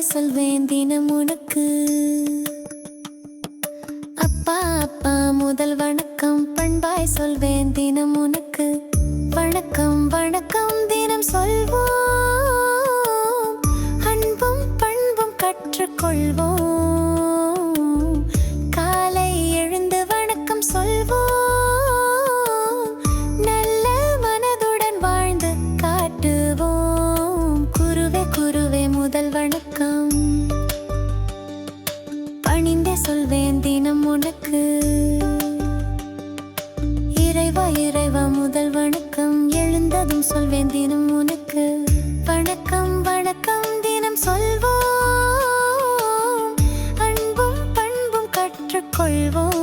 சொல்வேன் தினம் உனக்கு. அப்பா அப்பா முதல் வணக்கம். பண்பாய் சொல்வேன் தினம் உனக்கு. வணக்கம் வணக்கம். தினம். பணிந்த சொல்வேன் தினம் உனக்கு. இறைவா இறைவா முதல் வணக்கம். எழுந்ததும் சொல்வேன் தினம் உனக்கு. வணக்கம் வணக்கம் தினம் சொல்வோம். அன்பும் பண்பும் கற்றுக்கொள்வோம்.